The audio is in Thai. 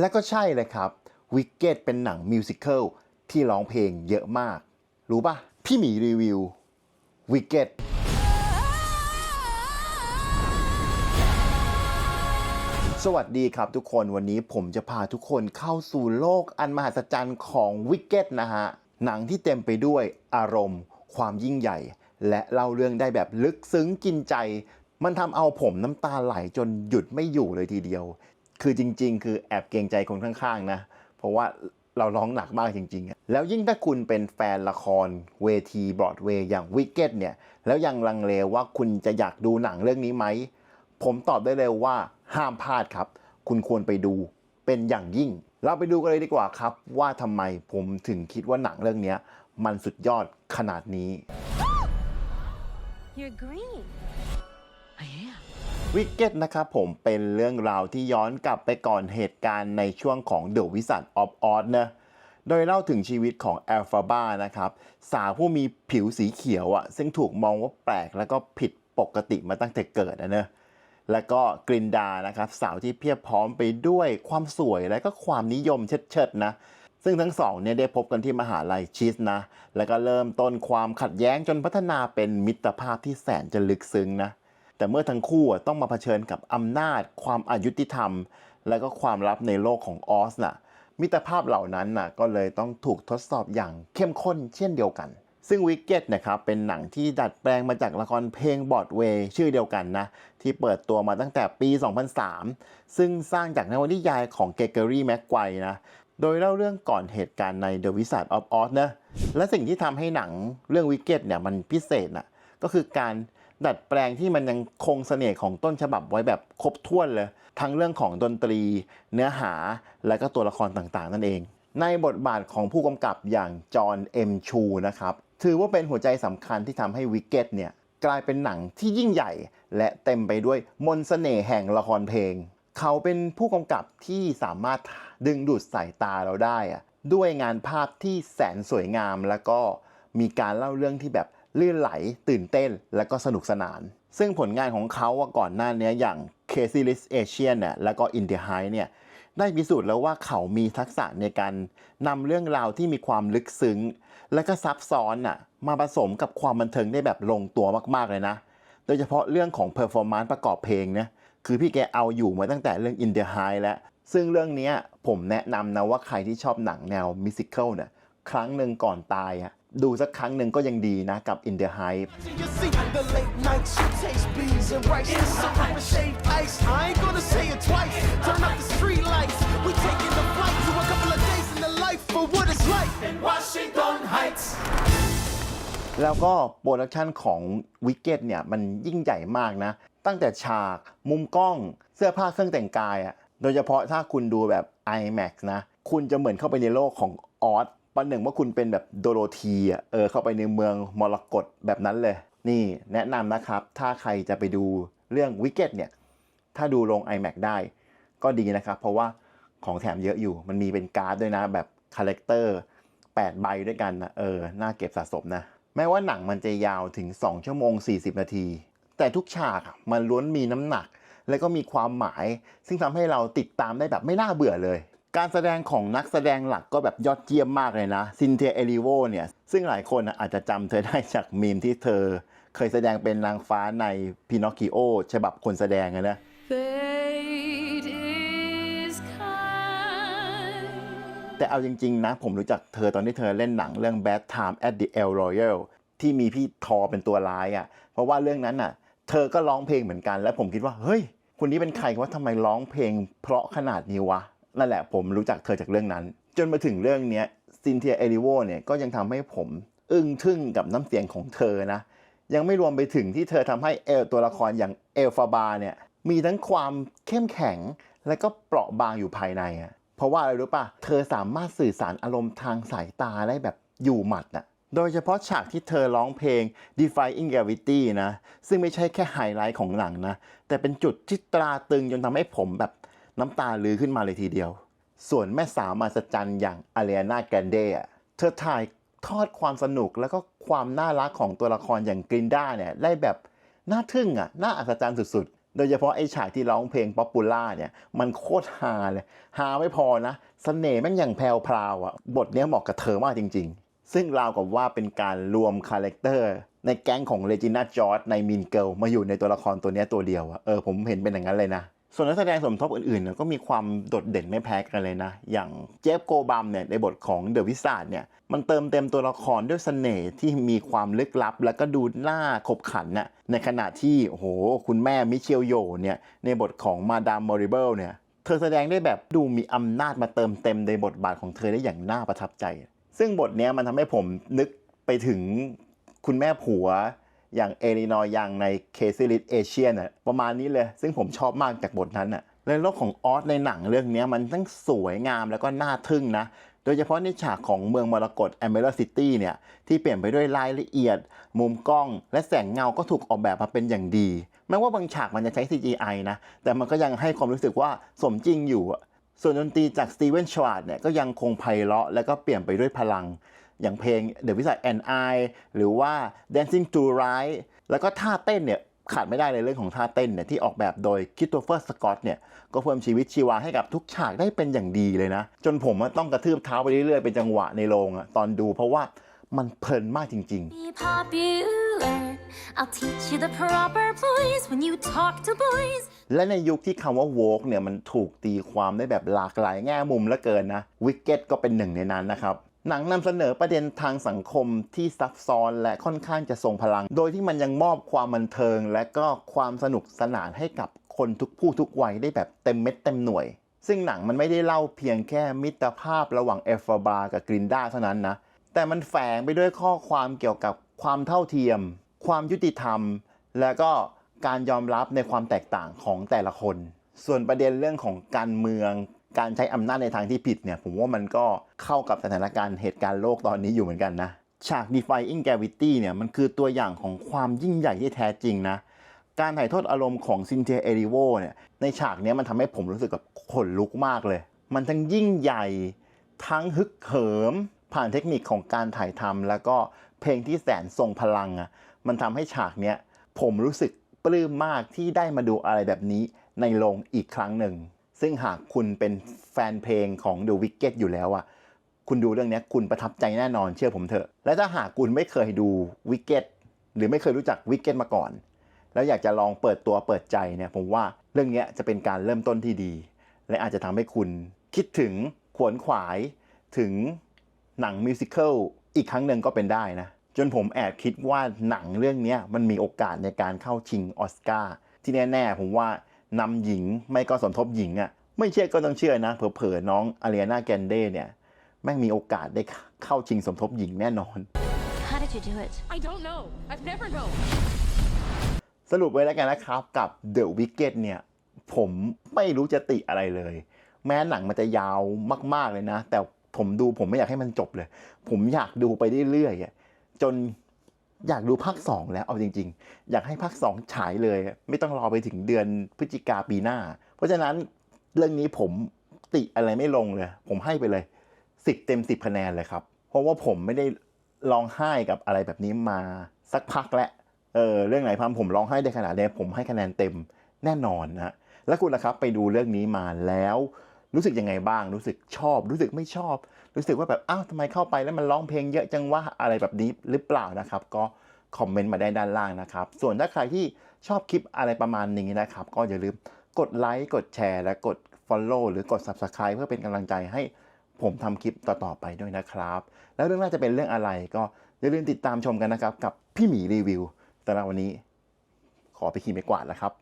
และก็ใช่เลยครับวิกเก็ตเป็นหนังมิวสิควลที่ร้องเพลงเยอะมาก รู้ปะพี่หมีรีวิววิกเก็ตสวัสดีครับทุกคนวันนี้ผมจะพาทุกคนเข้าสู่โลกอันมหัศจรรย์ของวิกเก็ตนะฮะ หนังที่เต็มไปด้วยอารมณ์ ความยิ่งใหญ่ และเล่าเรื่องได้แบบลึกซึ้งกินใจ มันทำเอาผมน้ำตาไหลจนหยุดไม่อยู่เลยทีเดียว คือจริง ๆ คือแอบเกรงใจคนข้างๆนะ เพราะว่าเราร้องหนักมากจริงๆอะแล้วยิ่งถ้าคุณเป็นแฟนละครเวทีบรอดเวย์อย่างวิกเก็ตเนี่ย แล้วยังลังเลว่าคุณจะอยากดูหนังเรื่องนี้ไหม ผมตอบได้เลยว่าห้ามพลาดครับ คุณควรไปดูเป็นอย่างยิ่ง เราไปดูกันเลยดีกว่าครับ ว่าทำไมผมถึงคิดว่าหนังเรื่องนี้มันสุดยอดขนาดนี้ You're green. I am. วิกเก็ตนะครับผมเป็นเรื่องราวที่ย้อนกลับไปก่อนเหตุการณ์ในช่วงของ The Wizard of Oz นะโดยเล่าถึงชีวิตของแอลฟาบ้านะครับ สาวผู้มีผิวสีเขียวอะ่ะซึ่งถูกมองว่าแปลกแล้วก็ผิดปกติมาตั้งแต่เกิดนะเนอะแล้วก็กรินดานะครับ สาวที่เพียบพร้อมไปด้วยความสวยและก็ความนิยมเชิดๆนะ ซึ่งทั้งสองเนี่ยได้พบกันที่มหาลัยชีสนะ แล้วก็เริ่มต้นความขัดแย้งจนพัฒนาเป็นมิตรภาพที่แสนจะลึกซึ้งนะ แต่เมื่อทั้งคู่ต้องมาเผชิญกับอำนาจ ความอายุติธรรม และก็ความลับในโลกของออสน่ะมิตรภาพเหล่านั้นน่ะก็เลยต้องถูกทดสอบอย่างเข้มข้นเช่นเดียวกัน ซึ่งวิกเก็ตนะครับเป็นหนังที่ดัดแปลงมาจากละครเพลงบอดเวย์ชื่อเดียวกันนะที่เปิดตัวมาตั้งแต่ปี 2003 ซึ่งสร้างจากนวนิยายของเกเกอรี่แม็กไกวนะโดยเล่าเรื่องก่อนเหตุการณ์ใน The Wizard of Oz นะและสิ่งที่ทำให้หนังเรื่องวิกเก็ตเนี่ยมันพิเศษนะก็คือการ ดัดแปลงที่มันยังคงเสน่ห์ของต้นฉบับไว้แบบครบถ้วนเลย ทั้งเรื่องของดนตรี เนื้อหาและก็ตัวละครต่างๆ นั่นเอง ในบทบาทของผู้กำกับอย่างจอห์นเอ็มชูนะครับถือว่าเป็นหัวใจสำคัญที่ทำให้วิกเก็ตเนี่ยกลายเป็นหนังที่ยิ่งใหญ่ และเต็มไปด้วยมนต์เสน่ห์แห่งละครเพลง เขาเป็นผู้กำกับที่สามารถดึงดูดสายตาเราได้อะด้วยงานภาพที่แสนสวยงามแล้วก็มีการเล่าเรื่องที่แบบ ลื่นไหล ตื่นเต้น และก็สนุกสนาน ซึ่งผลงานของเขาอะก่อนหน้านี้อย่าง Crazy Rich Asian เนี่ยแล้วก็ In the High เนี่ยได้พิสูจน์แล้วว่าเขามีทักษะในการนำเรื่องราวที่มีความลึกซึ้ง และก็ซับซ้อนน่ะมาผสมกับความบันเทิงได้แบบลงตัวมากๆเลยนะ โดยเฉพาะเรื่องของเพอร์ฟอร์มานซ์ประกอบเพลงเนี่ยคือพี่แกเอาอยู่มาตั้งแต่เรื่อง In the High แล้ว ซึ่งเรื่องนี้ผมแนะนำนะว่าใครที่ชอบหนังแนวมิวสิควลเนี่ยครั้งหนึ่งก่อนตายอะ ดูสักครั้งหนึ่งก็ยังดีนะกับ In the Hype แล้วก็โปรดักชันของวิกเก็ตเนี่ยมันยิ่งใหญ่มากนะ ตั้งแต่ฉาก มุมกล้องเสื้อผ้าเครื่องแต่งกายอะโดยเฉพาะถ้าคุณดูแบบ IMAX นะ คุณจะเหมือนเข้าไปในโลกของออส ประหนึ่งว่าคุณเป็นแบบโดโรธีอะเออเข้าไปในเมืองมรกตแบบนั้นเลย นี่แนะนำนะครับ ถ้าใครจะไปดูเรื่องวิกเก็ตเนี่ย ถ้าดูลง iMac ได้ ก็ดีนะครับ เพราะว่าของแถมเยอะอยู่ มันมีเป็นการ์ดด้วยนะแบบคาแรคเตอร์8ใบด้วยกันนะเออ น่าเก็บสะสมนะ แม้ว่าหนังมันจะยาวถึง 2 ชั่วโมง 40 นาที แต่ทุกฉากมันล้วนมีน้ำหนัก และก็มีความหมาย ซึ่งทำให้เราติดตามได้แบบไม่น่าเบื่อเลย การแสดงของนักแสดงหลักก็แบบยอดเยี่ยมมากเลยนะซินเทียเอลิโวเนี่ยซึ่งหลายคนอะอาจจะจำเธอได้จากมีมที่เธอ เคยแสดงเป็นนางฟ้าในพินอคคิโอฉบับคนแสดงอะนะ Fate is kind. แต่เอาจริง ๆ นะ ผมรู้จักเธอตอนที่เธอเล่นหนังเรื่อง Bad Time at the El Royale ที่มีพี่ทอเป็นตัวร้ายอะ่ะ เพราะว่าเรื่องนั้นน่ะ เธอก็ร้องเพลงเหมือนกัน แล้วผมคิดว่า เฮ้ย คนนี้เป็นใครว่าทำไมร้องเพลง เพราะขนาดนี้วะ นั่นแหละผมรู้จักเธอจากเรื่องนั้น จนมาถึงเรื่องนี้ซินเทียเอลิโวเนี่ยก็ยังทำให้ผมอึ้งทึ่งกับน้ำเสียงของเธอนะ ยังไม่รวมไปถึงที่เธอทำให้เอลตัวละครอย่างเอลฟาบาเนี่ยมีทั้งความเข้มแข็งและก็เปราะบางอยู่ภายในอะเพราะว่าอะไรรู้ป่ะเธอสามารถสื่อสารอารมณ์ทางสายตาได้แบบอยู่หมัดน่ะโดยเฉพาะฉากที่เธอร้องเพลง Defying Gravity นะ ซึ่งไม่ใช่แค่ไฮไลท์ของหนังนะ แต่เป็นจุดที่ตราตึงจนทำให้ผมแบบ น้ำตาลือขึ้นมาเลยทีเดียว ส่วนแม่สาวมหัศจรรย์อย่างอเลียนาแกรนเดอเธอถ่ายทอดความสนุกแล้วก็ความน่ารักของตัวละครอย่างกรินด้าเนี่ยได้แบบน่าทึ่งอะน่าอัศจรรย์สุดๆ โดยเฉพาะไอ้ฉากที่ร้องเพลงป๊อปปูล่าเนี่ยมันโคตรฮาเลยฮาไม่พอนะสเสน่ห์แม่งอย่างแพรวพราวอะบทเนี้ยเหมาะกับเธอมากจริง ๆ ซึ่งราวกับว่าเป็นการรวมคาแรคเตอร์ในแก๊งของเลจิน่าจอร์ดในมินเกิลมาอยู่ในตัวละครตัวเนี้ยตัวเดียวอะเออผมเห็นเป็นอย่างนั้นเลยนะ ส่วนนักแสดงสมทบอื่นๆเนี่ยก็มีความโดดเด่นไม่แพ้กันเลยนะ อย่างเจฟโกบัมเนี่ยในบทของเดอะวิสาดเนี่ยมันเติมเต็มตัวละครด้วยเสน่ห์ที่มีความลึกลับ แล้วก็ดูน่าขบขันน่ะในขณะที่โอ้โหคุณแม่มิเชลโยเนี่ยในบทของมาดามมอริเบิลเนี่ยเธอแสดงได้แบบดูมีอำนาจมาเติมเต็มในบทบาทของเธอได้อย่างน่าประทับใจ ซึ่งบทเนี้ยมันทำให้ผมนึกไปถึงคุณแม่ผัว อย่างเอลินอร์ยังในเคซิลิสเอเชียน่ะประมาณนี้เลย ซึ่งผมชอบมากจากบทนั้นน่ะและโลกของออสในหนังเรื่องนี้มันทั้งสวยงามแล้วก็น่าทึ่งนะ โดยเฉพาะในฉากของเมืองมรกตแอมเบอร์ซิตี้เนี่ย ที่เปลี่ยนไปด้วยรายละเอียด มุมกล้อง และแสงเงาก็ถูกออกแบบมาเป็นอย่างดี แม้ว่าบางฉากมันจะใช้ CGI นะ แต่มันก็ยังให้ความรู้สึกว่าสมจริงอยู่ ส่วนดนตรีจากสตีเวนชวาร์ดเนี่ยก็ยังคงไพเราะและก็เปลี่ยนไปด้วยพลัง อย่างเพลง The Wizard and I หรือว่า Dancing to Right แล้วก็ท่าเต้นเนี่ยขาดไม่ได้เลยเรื่องของท่าเต้นเนี่ยที่ออกแบบโดยคิ t โตเฟอร์สกอตเนี่ยก็เพิ่มชีวิตชีวาให้กับทุกฉากได้เป็นอย่างดีเลยนะ จนผมอะต้องกระทืบเท้าไปเรื่อยๆ เป็นจังหวะในโรงอะตอนดูเพราะว่ามันเพลินมากจริงๆ Be popular. I'll teach you the proper voice when you talk to boys. และในยุคที่คำว่า woke เนี่ยมันถูกตีความได้แบบหลากหลายแง่มุมเหลือเกินนะ Wicked ก็เป็นหนึ่งในนั้นนะครับ หนังนำเสนอประเด็นทางสังคมที่ซับซ้อนและค่อนข้างจะทรงพลัง โดยที่มันยังมอบความบันเทิง และก็ความสนุกสนานให้กับคนทุกผู้ทุกวัยได้แบบเต็มเม็ดเต็มหน่วย ซึ่งหนังมันไม่ได้เล่าเพียงแค่มิตรภาพระหว่างเอฟบากับกรินดาเท่านั้นนะ แต่มันแฝงไปด้วยข้อความเกี่ยวกับความเท่าเทียม ความยุติธรรม และก็การยอมรับในความแตกต่างของแต่ละคน ส่วนประเด็นเรื่องของการเมือง การใช้อำนาจในทางที่ผิดเนี่ย ผมว่ามันก็เข้ากับสถานการณ์เหตุการณ์โลกตอนนี้อยู่เหมือนกันนะ ฉาก Defying Gravity เนี่ยมันคือตัวอย่างของความยิ่งใหญ่ที่แท้จริงนะ การถ่ายทอดอารมณ์ของซินเทียเอริโวเนี่ยในฉากนี้มันทำให้ผมรู้สึกแบบขนลุกมากเลย มันทั้งยิ่งใหญ่ ทั้งฮึกเหิม ผ่านเทคนิคของการถ่ายทำแล้วก็เพลงที่แสนทรงพลังอะมันทำให้ฉากเนี้ยผมรู้สึกปลื้มมากที่ได้มาดูอะไรแบบนี้ในโรงอีกครั้งหนึ่ง ซึ่งหากคุณเป็นแฟนเพลงของ The Wicked อยู่แล้วอะคุณดูเรื่องนี้คุณประทับใจแน่นอนเชื่อผมเถอะ และถ้าหากคุณไม่เคยดู Wicked หรือไม่เคยรู้จัก Wicked มาก่อน แล้วอยากจะลองเปิดตัวเปิดใจเนี่ยผมว่าเรื่องนี้จะเป็นการเริ่มต้นที่ดี และอาจจะทำให้คุณคิดถึงขวนขวายถึงหนังมิวสิควลอีกครั้งหนึ่งก็เป็นได้นะ จนผมแอบคิดว่าหนังเรื่องนี้มันมีโอกาสในการเข้าชิงออสการ์ที่แน่ ๆ ผมว่า นำหญิงไม่ก็สมทบหญิงอะ่ะไม่เชื่อก็ต้องเชื่อนะ เผลอๆน้องอารีนาแกนเด้เนี่ยแม่งมีโอกาสได้เข้าชิงสมทบหญิงแน่นอน How did you do it? I don't know. I've never known. สรุปไว้แล้วกันนะครับกับ The Wicked เนี่ย ผมไม่รู้จะติอะไรเลย แม้หนังมันจะยาวมาก ๆ เลยนะ แต่ผมดูผมไม่อยากให้มันจบเลย ผมอยากดูไปเรื่อยๆอะจน อยากดูภาค2แล้วเอาจริง ๆ อยากให้ภาค2ฉายเลย ไม่ต้องรอไปถึงเดือนพฤศจิกาปีหน้า เพราะฉะนั้นเรื่องนี้ผมติอะไรไม่ลงเลย ผมให้ไปเลย10เต็ม10คะแนนเลยครับ เพราะว่าผมไม่ได้ร้องไห้กับอะไรแบบนี้มาสักพักแล้วเออเรื่องไหนพามผมร้องไห้ได้ขนาดนี้ผมให้คะแนนเต็มแน่นอนนะแล้วคุณล่ะครับไปดูเรื่องนี้มาแล้ว รู้สึกยังไงบ้าง รู้สึกชอบ รู้สึกไม่ชอบ รู้สึกว่าแบบอ้าวทำไมเข้าไปแล้วมันร้องเพลงเยอะจังว่าอะไรแบบนี้หรือเปล่านะครับ ก็คอมเมนต์มาได้ด้านล่างนะครับ ส่วนถ้าใครที่ชอบคลิปอะไรประมาณนี้นะครับ ก็อย่าลืมกดไลค์กดแชร์และกด Follow หรือกด Subscribe เพื่อเป็นกำลังใจให้ผมทำคลิปต่อ ๆ ไปด้วยนะครับ แล้วเรื่องน่าจะเป็นเรื่องอะไรก็อย่าลืมติดตามชมกันนะครับ กับพี่หมีรีวิวสำหรับวันนี้ ขอไปขี่ไม่กวาดแล้วครับ